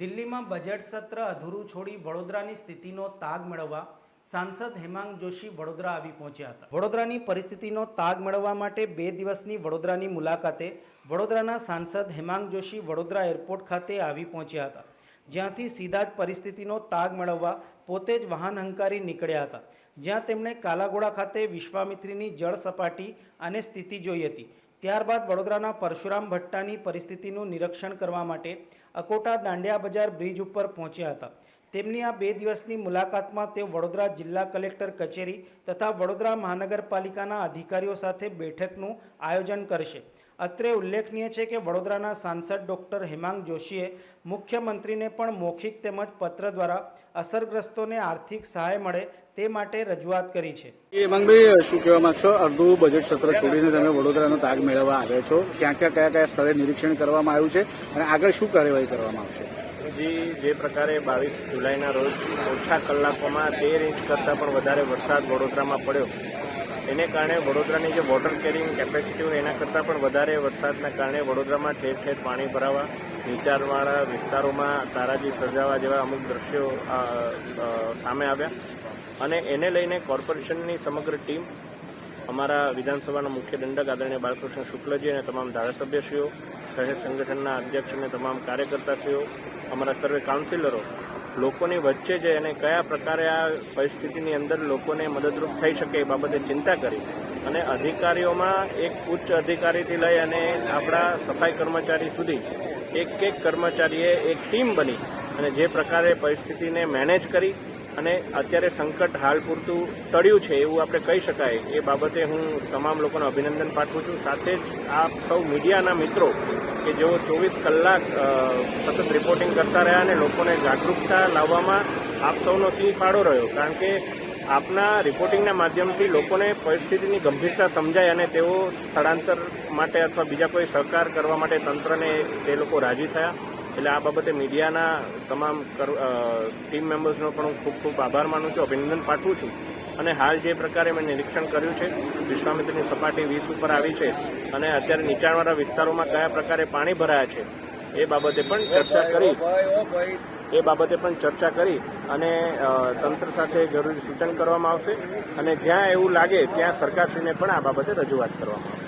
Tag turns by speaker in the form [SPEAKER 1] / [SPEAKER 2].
[SPEAKER 1] દિલ્હીમાં બજેટ સત્ર અધૂરું છોડી વડોદરાની સ્થિતિનો તાગ મેળવવા સાંસદ હેમાંગ જોશી વડોદરા આવી પહોંચ્યા હતા. વડોદરાની પરિસ્થિતિનો તાગ મેળવવા માટે બે દિવસની વડોદરાની મુલાકાતે વડોદરાના સાંસદ હેમાંગ જોશી વડોદરા એરપોર્ટ ખાતે આવી પહોંચ્યા હતા. જ્યાંથી સીધા જ પરિસ્થિતિનો તાગ મેળવવા પોતે જ વાહન હંકારી નીકળ્યા હતા. જ્યાં તેમણે કાલાઘોડા ખાતે વિશ્વામિત્રીની જળ સપાટી અને સ્થિતિ જોઈ હતી. ત્યારબાદ વડોદરાના પરશુરામ ભટ્ટાની પરિસ્થિતિનું નિરીક્ષણ કરવા માટે અકોટા દાંડિયા બજાર બ્રિજ ઉપર પહોંચ્યા હતા. તેમની આ બે દિવસની મુલાકાતમાં તેઓ વડોદરા જિલ્લા કલેક્ટર કચેરી તથા વડોદરા મહાનગરપાલિકાના અધિકારીઓ સાથે બેઠકનું આયોજન કરશે. અત્રે ઉલ્લેખનીય છે કે વડોદરાના સાંસદ ડૉક્ટર હેમાંગ જોશીએ મુખ્યમંત્રીને પણ મૌખિક તેમજ પત્ર દ્વારા અસરગ્રસ્તોને આર્થિક સહાય મળે તે માટે રજૂઆત કરી છે.
[SPEAKER 2] હેમાંગભાઈ શું કહેવા માંગશો? અડધું બજેટ સત્ર છોડીને તમે વડોદરાનો તાગ મેળવવા આવ્યા છો. ક્યાં ક્યાં કયા કયા સ્થળે નિરીક્ષણ કરવામાં આવ્યું છે? અને આગળ શું કાર્યવાહી કરવામાં આવશે?
[SPEAKER 3] જી, જે પ્રકારે બાવીસ જુલાઈના રોજ ઓછા કલાકોમાં તેર ઇંચ કરતાં પણ વધારે વરસાદ વડોદરામાં પડ્યો. એને કારણે વડોદરાની જે વોટર કેરિંગ કેપેસિટી હોય એના કરતાં પણ વધારે વરસાદના કારણે વડોદરામાં ઠેર ઠેર પાણી ભરાવા, નીચાણવાળા વિસ્તારોમાં તારાજી સર્જાવા જેવા અમુક દ્રશ્યો સામે આવ્યા. અને એને લઈને કોર્પોરેશનની સમગ્ર ટીમ અમારા વિધાનસભાના મુખ્ય દંડક આદરણીય બાલકૃષ્ણ શુક્લજી અને તમામ ધારાસભ્યશ્રીઓ શહેર સંગઠનના અધ્યક્ષ અને તમામ કાર્યકર્તાશ્રીઓ, અમારા સર્વે કાઉન્સિલરો, લોકોની વચ્ચે છે અને કયા પ્રકારે આ પરિસ્થિતિની અંદર લોકોને મદદરૂપ થઈ શકે એ બાબતે ચિંતા કરી અને અધિકારીઓમાં એક ઉચ્ચ અધિકારીથી લઈ અને આપણા સફાઈ કર્મચારી સુધી એક એક કર્મચારીએ એક ટીમ બની અને જે પ્રકારે પરિસ્થિતિને મેનેજ કરી અને અત્યારે સંકટ હાલ પૂરતું ટળ્યું છે એવું આપણે કહી શકાય. એ બાબતે હું તમામ લોકોને અભિનંદન પાઠવું છું. સાથે જ આપ સૌ મીડિયાના મિત્રો કે જેઓ ચોવીસ કલાક સતત રિપોર્ટિંગ કરતા રહ્યા અને લોકોને જાગૃતતા લાવવામાં આપ સૌનો સિંહ ફાળો રહ્યો. કારણ કે આપના રિપોર્ટિંગના માધ્યમથી લોકોને પરિસ્થિતિની ગંભીરતા સમજાય અને તેઓ સ્થળાંતર માટે અથવા બીજા કોઈ સહકાર કરવા માટે તંત્રને તે લોકો રાજી થયા. એટલે આ બાબતે મીડિયાના તમામ ટીમ મેમ્બર્સનો પણ હું ખૂબ ખૂબ આભાર માનું છું, અભિનંદન પાઠવું છું. અને હાલ જે પ્રકારે મેં નિરીક્ષણ કર્યું છે, વિશ્વામિત્રની સપાટી વીસ ઉપર આવી છે અને અત્યારે નીચાણવાળા વિસ્તારોમાં કયા પ્રકારે પાણી ભરાયા છે, એ બાબતે પણ ચર્ચા કરી. એ બાબતે પણ ચર્ચા કરી અને તંત્ર સાથે જરૂરી સૂચન કરવામાં આવશે અને જ્યાં એવું લાગે ત્યાં સરકારશ્રીને પણ આ બાબતે રજૂઆત કરવામાં આવશે.